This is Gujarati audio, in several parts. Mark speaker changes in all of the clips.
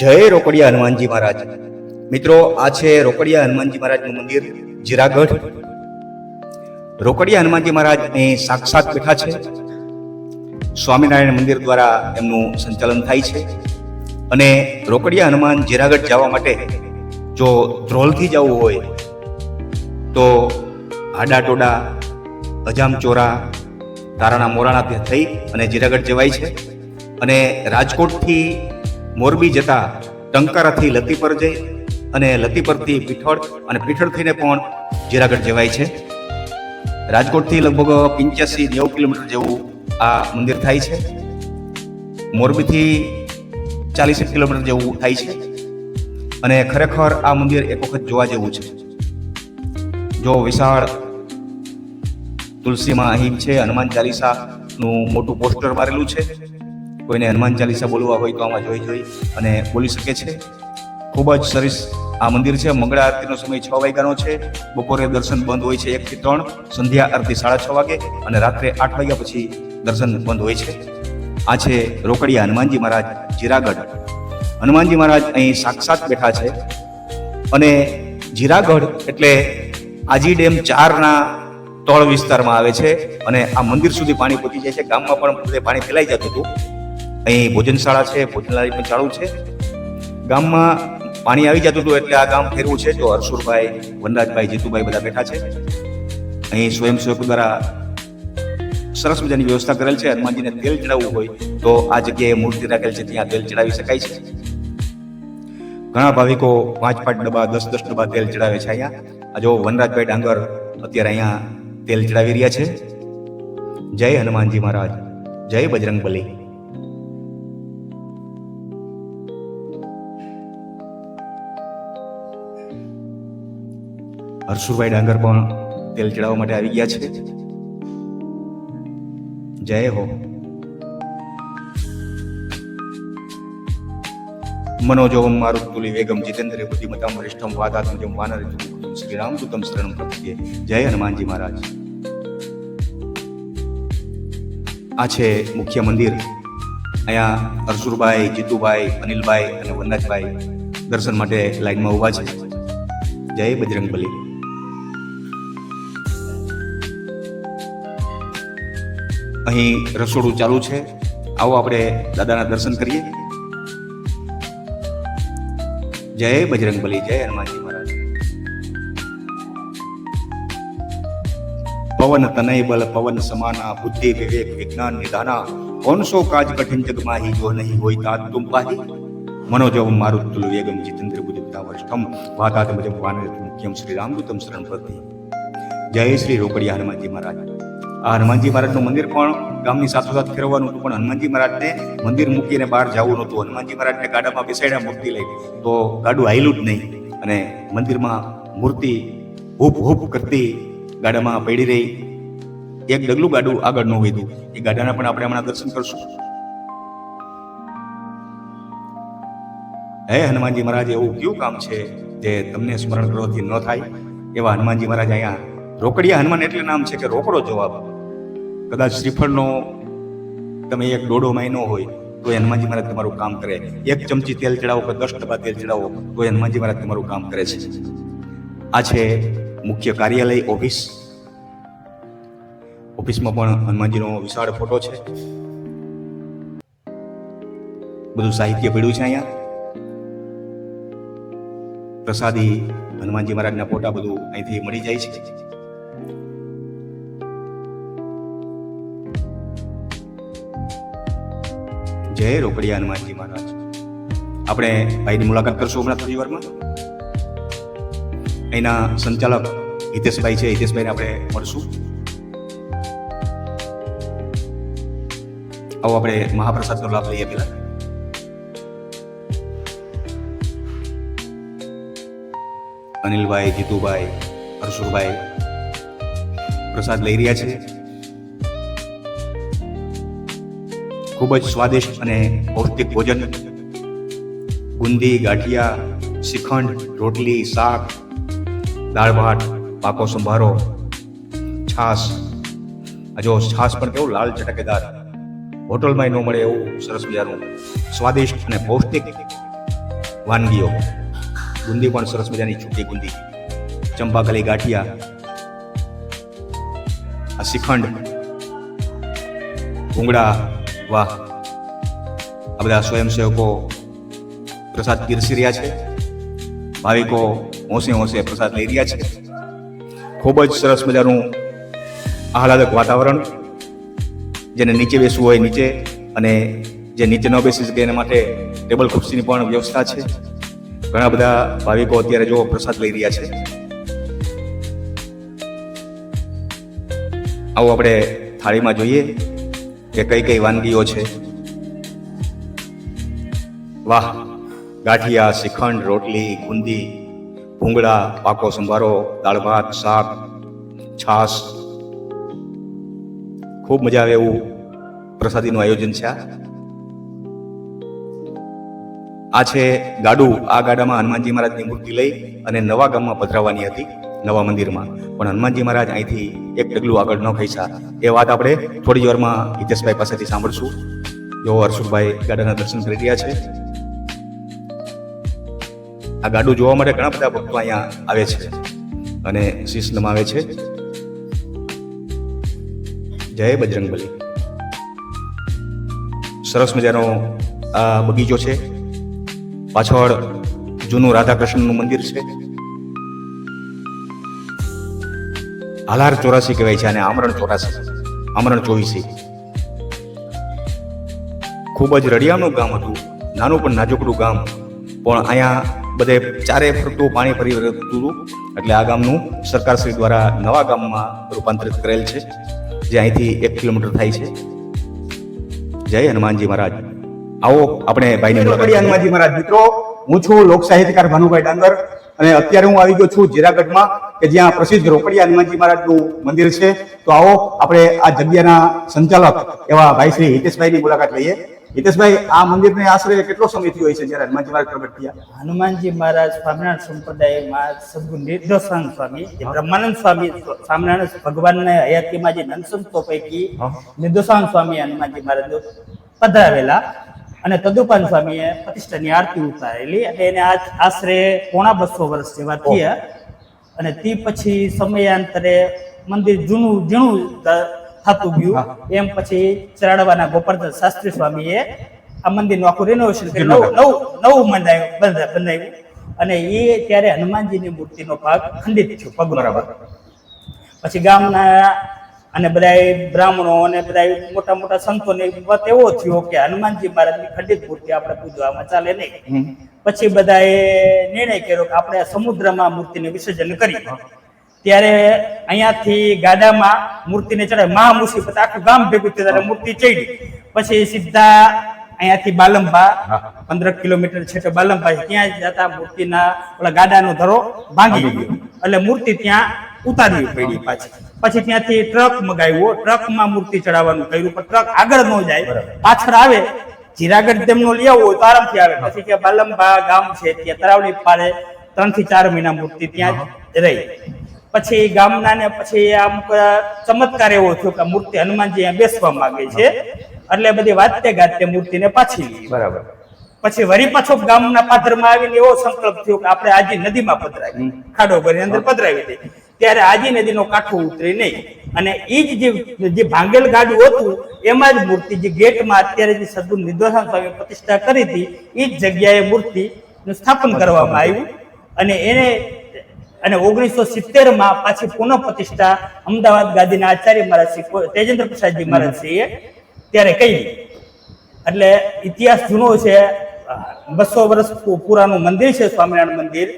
Speaker 1: જય રોકડિયા હનુમાનજી મહારાજ. મિત્રો, આ છે રોકડિયા હનુમાનજી મહારાજનું મંદિર, જીરાગઢ. રોકડિયા હનુમાનજી મહારાજ અહીં સાક્ષાત બેઠા છે. સ્વામિનારાયણ મંદિર દ્વારા એમનું સંચાલન થાય છે. અને રોકડિયા હનુમાન જીરાગઢ જવા માટે જો ધ્રોલથી જવું હોય, તો આડાટોડા, અજામચોરા, તારાના મોરાણાથી થઈ અને જીરાગઢ જવાય છે. અને રાજકોટથી મોરબી જતા ટંકારાથી લતીપર જઈ અને લતીપરથી પીઠળ અને પીઠળ થઈને પણ જીરાગઢ જવાય છે. રાજકોટથી લગભગ પંચ્યાસી નેવું કિલોમીટર જેવું આ મંદિર થાય છે. મોરબીથી ચાલીસ કિલોમીટર જેવું થાય છે. અને ખરેખર આ મંદિર એક વખત જોવા જેવું છે. જો વિશાળ તુલસીમાં અહીં છે, હનુમાન ચાલીસાનું મોટું પોસ્ટર મારેલું છે. કોઈને હનુમાન ચાલીસા બોલવા હોય તો આમાં જોઈ જોઈ અને બોલી શકે છે. ખૂબ જ સરસ આ મંદિર છે. મંગળા આરતીનો સમય છ વાગ્યાનો છે. બપોરે દર્શન બંધ હોય છે એકથી ત્રણ, સંધ્યા આરતી સાડા છ વાગે અને રાત્રે આઠ વાગ્યા પછી દર્શન બંધ હોય છે. આ છે રોકડિયા હનુમાનજી મહારાજ જીરાગઢ. હનુમાનજી મહારાજ અહીં સાક્ષાત બેઠા છે અને જીરાગઢ એટલે આજી ડેમ ચારના તળ વિસ્તારમાં આવે છે અને આ મંદિર સુધી પાણી પહોંચી જાય છે. ગામમાં પણ પાણી ફેલાઈ જતું હતું. અહીં ભોજનશાળા છે ભોજનાલય ચાલુ છે. ગામમાં પાણી આવી જતું હતું એટલે આ ગામ ફેરવું છે. જો હર્ષુરભાઈ, વનરાજભાઈ, જીતુભાઈ બધા બેઠા છે. અહીં સ્વયંસેવક દ્વારા સરસ મજાની વ્યવસ્થા કરેલ છે. હનુમાનજીને તેલ ચડાવવું હોય તો આ જગ્યાએ મૂર્તિ રાખેલ છે. ત્યાં તેલ ચડાવી શકાય છે. ઘણા ભાવિકો પાંચ પાંચ ડબ્બા દસ દસ ડબ્બા તેલ ચડાવે છે અહીંયા. આ જો વનરાજભાઈ ડાંગર અત્યારે અહીંયા તેલ ચડાવી રહ્યા છે. જય હનુમાનજી મહારાજ. જય બજરંગ બલી હરસુરભાઈ ડાંગર પણ તેલ ચડાવવા માટે આવી ગયા છે. જય હો. મનોજોવમ મારુતુલી વેગમ જીતેન્દ્ર બુદ્ધિમતામ વરિષ્ઠમ વાદાત્મજમ વાનર શ્રી રામદૂતમ શરણમ પ્રપદ્યે જય હનુમાનજી મહારાજ. આ છે મુખ્ય મંદિર. અહીંયા અર્જુનભાઈ જીતુભાઈ, અનિલભાઈ અને વનરાજભાઈ દર્શન માટે લાઈનમાં ઊભા છે. જય બજરંગ અહીં રસોડું ચાલુ છે. આવો આપણે દાદાના દર્શન કરીએ. જય બજરંગ બલી, જય હનુમાનજી મહારાજ. પવન તનય બલ, પવન સમાના, બુદ્ધિ વિવેક, વિજ્ઞાન નિધાના કોનસો કાજ કઠિન જગમાહી, જો નહીં હોય તાત તુમ પાહી મનોજવ મારુતુલ વેગમ જીતેન્દ્ર બુદ્ધિતા વરિષ્ઠમ વાતાત્મજમ વાનર કેમ શ્રી રામદૂતમ શરણ પ્રતિ જય શ્રી રોકડિયા હનુમાનજી મહારાજ. આ હનુમાનજી મહારાજનું મંદિર પણ ગામની સાથોસાથ ફેરવવાનું હતું, પણ હનુમાનજી મહારાજને મંદિર મૂકીને બહાર જવું નહોતું. હનુમાનજી મહારાજને ગાડામાં બેસાડ્યા, મૂર્તિ લઈ. તો ગાડું હાયલું જ નહીં અને મંદિરમાં મૂર્તિ હૂપ હૂપ કરતી ગાડામાં પડી રહી. એક ડગલું ગાડું આગળ ન વધ્યું. એ ગાડાના પણ આપણે હમણાં દર્શન કરશું. હે હનુમાનજી મહારાજ, એવું કયું કામ છે જે તમને સ્મરણ કરવાથી ન થાય? એવા હનુમાનજી મહારાજ અહીંયા રોકડિયા હનુમાન એટલે નામ છે કે રોકડો જવાબ. કદાચ શ્રીફળનો તમે એક દોઢો મહિનો હોય, તો હનુમાનજી મહારાજ તમારું કામ કરે. એક ચમચી તેલ ચડાવો કે દસ ટકા તેલ ચડાવો, તો હનુમાનજી મહારાજ તમારું કામ કરે છે. આ છે મુખ્ય કાર્યાલય ઓફિસ. ઓફિસમાં પણ હનુમાનજીનો વિશાળ ફોટો છે. બધું સાહિત્ય પડ્યું છે અહીંયા. પ્રસાદી હનુમાનજી મહારાજના ફોટા બધું અહીંથી મળી જાય છે. જય રોકડિયા હનુમાનજી મહારાજ. આપણે ભાઈની મુલાકાત કરશું હમણાં થોડી વારમાં એના સંચાલક હિતેશભાઈ છે, હિતેશભાઈને આપણે મળશું. આવો આપણે મહાપ્રસાદનો લાભ લઈએ પહેલા. અનિલભાઈ, જીતુભાઈ, હર્ષુભાઈ પ્રસાદ લઈ રહ્યા છે. ખૂબ જ સ્વાદિષ્ટ અને પૌષ્ટિક ભોજન. ગુંદી, ગાંઠિયા, શ્રીખંડ, રોટલી, શાક, દાળ ભાત, પાકો સંભારો, છાશ. જો છાશ પણ કેવું લાલ ચટકેદાર. હોટલમાં ન મળે એવું સરસ મજાનું સ્વાદિષ્ટ અને પૌષ્ટિક વાનગીઓ. બુંદી પણ સરસ મજાની છૂટી બુંદી ચંપાકલી ગાંઠિયા. આ શ્રીખંડ. ભૂંગળા વાહ. આ બધા સ્વયંસેવકો પ્રસાદ પીરસી રહ્યા છે. ભાવિકો હોંશે હોંશે પ્રસાદ લઈ રહ્યા છે. ખૂબ જ સરસ મજાનું આહલાદક વાતાવરણ. જેને નીચે બેસવું હોય નીચે અને જે નીચે ન બેસી શકે એના માટે ટેબલ ખુરશીની પણ વ્યવસ્થા છે. ઘણા બધા ભાવિકો અત્યારે જો પ્રસાદ લઈ રહ્યા છે. આવું આપણે થાળીમાં જોઈએ. કે કઈ કઈ વાનગીઓ છે? વાહ, ગાંઠિયા, શ્રીખંડ, રોટલી, ગુંદી, ભૂંગળા, પાકો સંભારો, દાળ ભાત, શાક, છાશ. ખૂબ મજા આવે એવું પ્રસાદીનું આયોજન છે આ? છે ગાડું. આ ગાડામાં હનુમાનજી મહારાજની મૂર્તિ લઈ અને નવા ગામમાં પધરાવવાની હતી. નવા મંદિરમાં. પણ હનુમાનજી મહારાજ અહીંથી એક ડગલું આગળ ન ખઈશા એ વાત આપણે થોડી વારમાં હિતેશભાઈ પાસેથી સાંભળશું. જો હર્ષુભાઈ ગાડાના દર્શન કરી રહ્યા છે. આ ગાડું જોવા માટે ઘણા બધા ભક્તો અહીંયા આવે છે અને શીશ નમાવે છે. જય બજરંગબલી. સરસ મજાનો આ બગીચો છે. પાછળ જૂનું રાધા કૃષ્ણનું મંદિર છે. હાલાર ચોરાસી કહેવાય છે અને આમરણ ચોરાસી. આમરણ ચોવીસી. ખૂબ જ રડિયાનું ગામ હતું. નાનું પણ નાજુકડું ગામ. પણ અહીંયા બધે ચારે ફરતું પાણી ફરી રહેતું હતું. એટલે આ ગામનું સરકારશ્રી દ્વારા નવા ગામમાં રૂપાંતરિત કરેલ છે, જે અહીંથી એક કિલોમીટર થાય છે. જય હનુમાનજી મહારાજ. આવો આપણે ભાઈને મુલાકાત
Speaker 2: મહારાજ મિત્રો હું છું લોક સાહિત્યકાર ભાનુભાઈ ડાંગર અને અત્યારે હું આવી ગયો છું જીરાગઢમાં કે જ્યાં પ્રસિદ્ધ રોકડી હનુમાનજી મહારાજનું મંદિર છે. તો આવો આપણે આ જગ્યાના સંચાલક એવા ભાઈ શ્રી હિતેશભાઈની મુલાકાત લઈએ. હિતેશભાઈ આ મંદિરને આશરે કેટલો સમય થયો હોય છે જ્યારે હનુમાનજી મહારાજ પ્રગટ થયા?
Speaker 3: હનુમાનજી મહારાજ સ્વામિનારાયણ સંપ્રદાયમાં સદગુરુ નિર્દોષાન સ્વામી જે બ્રહ્માનંદ સ્વામી સ્વામિનારાયણ ભગવાનના હયાતીમાં જે નંદસંતો પૈકી નિર્દોષાન સ્વામી હનુમાનજી મહારાજ પધરાવેલા અને તદુપાન સ્વામીએ પ્રતિષ્ઠાની આરતી ઉતારેલી. અને એને આજ આશરે પોણા બસો વર્ષ જેવા થયા. અને તે પછી સમયાંતરે મંદિર જૂનું ઝીણું થતું ગયું. એમ પછી ચરાડવાના ગોપાલદાસ શાસ્ત્રી સ્વામીએ આ મંદિરનું આખું રિનોવેશન કરી નવું નવું નવું મંડાયું બંધાયું. અને એ ત્યારે હનુમાનજીની મૂર્તિનો ભાગ ખંડિત થયો પગ
Speaker 2: બરાબર.
Speaker 3: પછી ગામના અને બધા બ્રાહ્મણો અને બધા મોટા મોટા સંતોને મત એવો થયો કે હનુમાનજી મહારાજની ખંડિત મૂર્તિ આપણે પૂજવામાં ચાલે નહીં. પછી બધાએ નિર્ણય કર્યો કે આપણે સમુદ્રમાં મૂર્તિને વિસર્જન કરી. ત્યારે અહીંયાથી ગાડામાં મૂર્તિને ચડાવી મહામુસીબત આખું ગામ ભેગું થયું ત્યારે મૂર્તિ ચડી. પછી સીધા અહીંયાથી બાલંબા પંદર કિલોમીટર છેટે બાલંબા છે. ત્યાં જતા મૂર્તિના ઓલા ગાડાનો ધરો ભાંગી ગયો. એટલે મૂર્તિ ત્યાં ઉતારવી પડી પાછી. પછી ત્યાંથી ટ્રક મગાવ્યો. ટ્રકમાં મૂર્તિ ચડાવવાનું કર્યું પણ ટ્રક આગળ ન જાય. પાછળ આવે જીરાગઢ તેમનો લઈ આવવો તો આરામથી આવે. પછી કે બાલંબા ગામ છે ત્યાં તરાવડી પાડે ત્રણથી ચાર મહિના મૂર્તિ ત્યાં રહી. પછી ગામના ને પછી અમુક ચમત્કાર એવો થયો કે મૂર્તિ હનુમાનજી અહીંયા બેસવા માંગે છે. એટલે બધી વાતે ગાતે મૂર્તિને પાછી
Speaker 2: બરાબર.
Speaker 3: પછી વરી પાછો ગામના પાથરમાં આવીને એવો સંકલ્પ થયો કે આપણે આજે નદીમાં પધરાવી. ખાડો ભરી અંદર પધરાવી દે. ત્યારે આજી નદીનો કાંઠો ઉતરે નહીં. અને એ જ જે ભાંગેલ ગાડું હતું, એમાં જ મૂર્તિ, જે ગેટમાં અત્યારે જે સદગુરુ નિર્દોષણ સ્વામી પ્રતિષ્ઠા કરી હતી એ જ જગ્યાએ મૂર્તિનું સ્થાપન કરવામાં આવ્યું. અને એને, અને ઓગણીસો સિત્તેરમાં પાછી પુનઃ પ્રતિષ્ઠા અમદાવાદ ગાદીના આચાર્ય મહારાજ શ્રી તેજેન્દ્ર પ્રસાદજી મહારાજ શ્રીએ ત્યારે કહી એટલે ઇતિહાસ જૂનો છે, બસો વર્ષ પુરાનું મંદિર છે, સ્વામિનારાયણ મંદિર.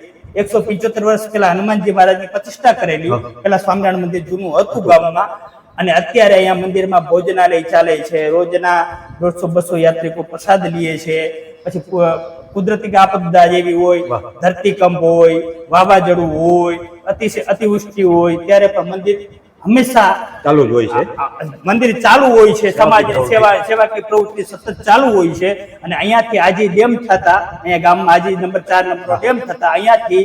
Speaker 3: એકસો પિંચોતેર વર્ષ પહેલા હનુમાનજી મહારાજની પ્રતિષ્ઠા કરેલી પેલા સ્વામિનારાયણ મંદિર જૂનું હતું ગામમાં. અને અત્યારે અહીંયા મંદિરમાં ભોજનાલય ચાલે છે. રોજના દોઢસો બસો યાત્રિકો પ્રસાદ લે છે. પછી કુદરતી આપદા જેવી હોય ધરતીકંપ હોય વાવાઝોડું હોય અતિશય અતિવૃષ્ટિ હોય ત્યારે પણ મંદિર હંમેશા
Speaker 2: ચાલુ જ હોય છે.
Speaker 3: મંદિર ચાલુ હોય છે સમાજની સેવા સેવાકીય પ્રવૃત્તિ સતત ચાલુ હોય છે અને અહીંયાથી આજે ડેમ થતા અહીંયા ગામમાં આજે નંબર ચાર નંબર ડેમ થતા અહીંયાથી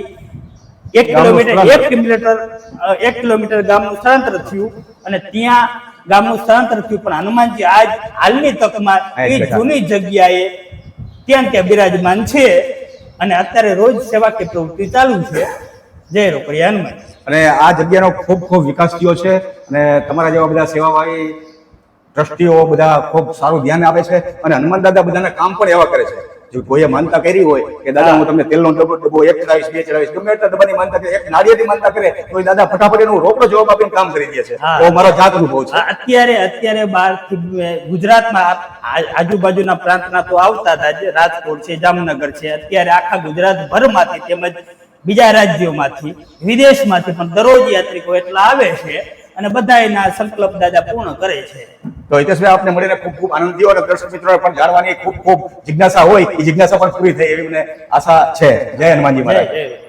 Speaker 3: એક કિલોમીટર એક કિલોમીટર એક કિલોમીટર ગામનું સ્થળાંતર થયું અને ત્યાં ગામનું સ્થળાંતર થયું. પણ હનુમાનજી આજ હાલની તકમાં એ જૂની જગ્યાએ ત્યાં ત્યાં બિરાજમાન છે અને અત્યારે રોજ સેવાકીય પ્રવૃત્તિ ચાલુ છે. જય રોકડિયા હનુમાન
Speaker 1: અને આ જગ્યાનો ખૂબ ખૂબ વિકાસ થયો છે અને તમારા જેવા બધા સેવાભાવી ટ્રસ્ટીઓ બધા ખૂબ સારું ધ્યાન આપે છે અને હનુમાન દાદા બધાના કામ પણ એવા કરે છે. જો કોઈએ માનતા કરી હોય કે દાદા હું તમને તેલનો ડબ્બો ડબ્બો એક ચડાવીશ બે ચડાવીશ ગમે એટલા ડબ્બાની માનતા કરે એક નાળિયેરની માનતા કરે તો દાદા ફટાફટ એનો રોકડો જવાબ આપીને કામ કરી દે છે. તો મારો જાત અનુભવ છે.
Speaker 3: અત્યારે અત્યારે બહારથી ગુજરાતમાં આજુબાજુના પ્રાંતના તો આવતા હતા. રાજકોટ છે જામનગર છે અત્યારે આખા ગુજરાત ભરમાંથી તેમજ બીજા રાજ્યોમાંથી વિદેશમાંથી પણ દરરોજ યાત્રિકો એટલા આવે છે અને બધા એના સંકલ્પ દાદા પૂર્ણ કરે છે.
Speaker 1: તો હિતેશભાઈ આપને મળીને ખૂબ ખૂબ આનંદ થયો અને દર્શક મિત્રો પણ જાણવાની ખૂબ ખૂબ જિજ્ઞાસા હોય એ જિજ્ઞાસા પણ પૂરી થઈ એવી મને આશા છે. જય હનુમાનજી મહારાજ.